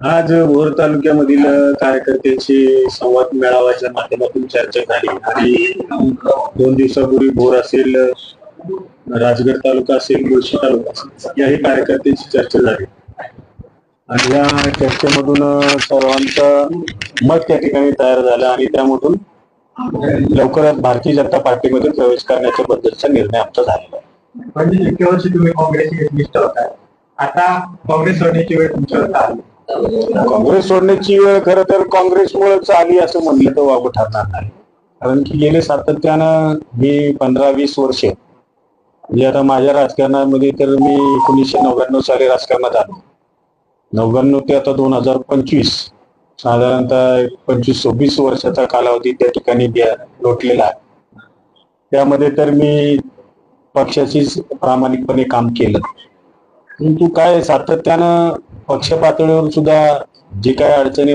आज भोर तालुक्यामधील कार्यकर्त्यांची संवाद मेळाव्याच्या माध्यमातून चर्चा झाली. आणि दोन दिवसापूर्वी भोर असेल राजगड तालुका असेल मुळशी तालुका असेल याही कार्यकर्त्यांची चर्चा झाली. आणि या चर्चेमधून सर्वांचं मत त्या ठिकाणी तयार झालं आणि त्यामधून लवकरच भारतीय जनता पार्टीमध्ये प्रवेश करण्याच्या बद्दलचा निर्णय आमचा झालेला आहे. म्हणजे इतक्या वर्षी तुम्ही काँग्रेसशी होता. आता काँग्रेस सोडण्याची वेळ तुमच्यावर आली? काँग्रेस सोडण्याची वेळ खरं तर काँग्रेसमुळेच आली असं म्हणलं तर वागू ठरणार नाही. कारण की गेले सातत्यानं मी पंधरा वीस वर्ष म्हणजे आता माझ्या राजकारणामध्ये तर मी एकोणीसशे नव्याण्णव साली राजकारणात आलो. नव्याण्णव ते आता दोन हजार पंचवीस. साधारणतः पंचवीस सव्वीस वर्षाचा कालावधी त्या ठिकाणी लोटलेला आहे. त्यामध्ये तर मी पक्षाशीच प्रामाणिकपणे काम केलं. परंतु काय सातत्यानं पक्ष पातळीवर सुद्धा जे काय अडचणी